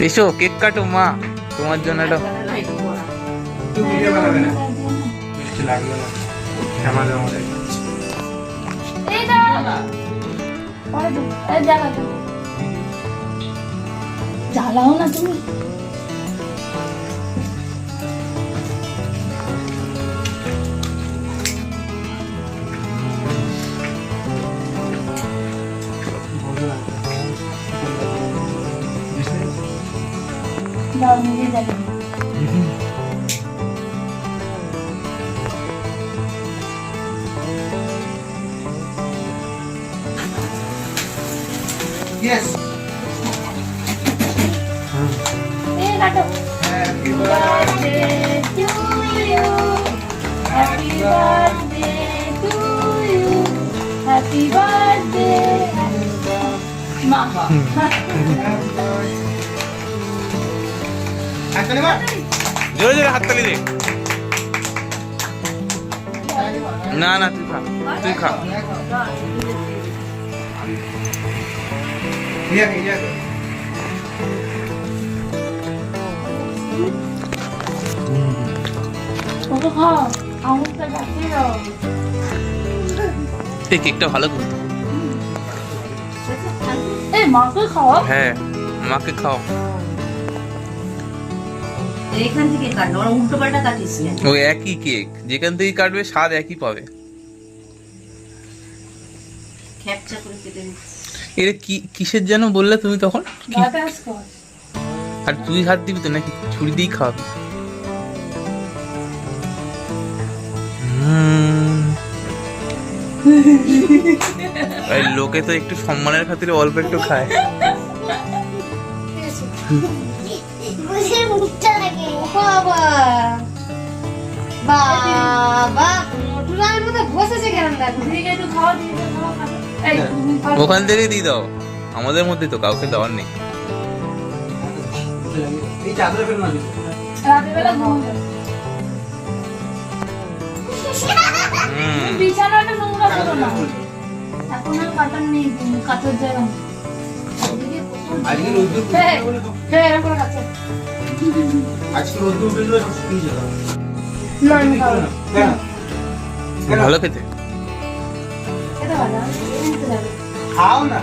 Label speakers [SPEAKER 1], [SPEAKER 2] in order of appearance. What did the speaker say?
[SPEAKER 1] এসো কেক কাটো মা। তোমার জন্য একটা
[SPEAKER 2] জ্বালাও না তুই দাও নিজে যাবে
[SPEAKER 3] ইয়েস
[SPEAKER 2] এই কাটো
[SPEAKER 3] happy
[SPEAKER 2] birthday to you. Happy birthday to you. Happy birthday. মা
[SPEAKER 3] হাততালি মার
[SPEAKER 1] জোরে জোরে হাততালি দে না না তুই খা তুই খা এই কেকটা ভালো কিন্তু
[SPEAKER 2] মাকে খাও
[SPEAKER 1] হ্যাঁ মাকে খাও
[SPEAKER 4] এইখান থেকে কাটলো আমার উল্টো পাল্টা কাটিস না।
[SPEAKER 1] ওই একই কেক। যেখান থেকে কাটবে স্বাদ একই পাবে।
[SPEAKER 4] করে কেটে।
[SPEAKER 1] এটা কি কিসের যেন বললে তুমি তখন? কি? আর তুই হাত দিবি তো নাকি? ছুরি দিয়েই খাওয়াবি। লোকে তো একটু সম্মানের খাতিরে অল্প একটু খায়।
[SPEAKER 5] বাবা। বাবা। টুলার মধ্যে বসেছে কেন দেখো?
[SPEAKER 2] একটু খাওয়া দিয়ে দাও, খাওয়া খাবে এই তুমি খাও
[SPEAKER 1] ওখান থেকে দিয়ে দাও। আমাদের মধ্যে তো কাউকে দেওয়ার নেই।
[SPEAKER 2] বিছানাটা নোংরা না। এখন আর কাটার কাটার জায়গা নেই।
[SPEAKER 3] আজকে রোদ্দুর
[SPEAKER 2] হ্যাঁ, হ্যাঁ, এরকম করে
[SPEAKER 1] ভালো খেতে।
[SPEAKER 3] খাও না।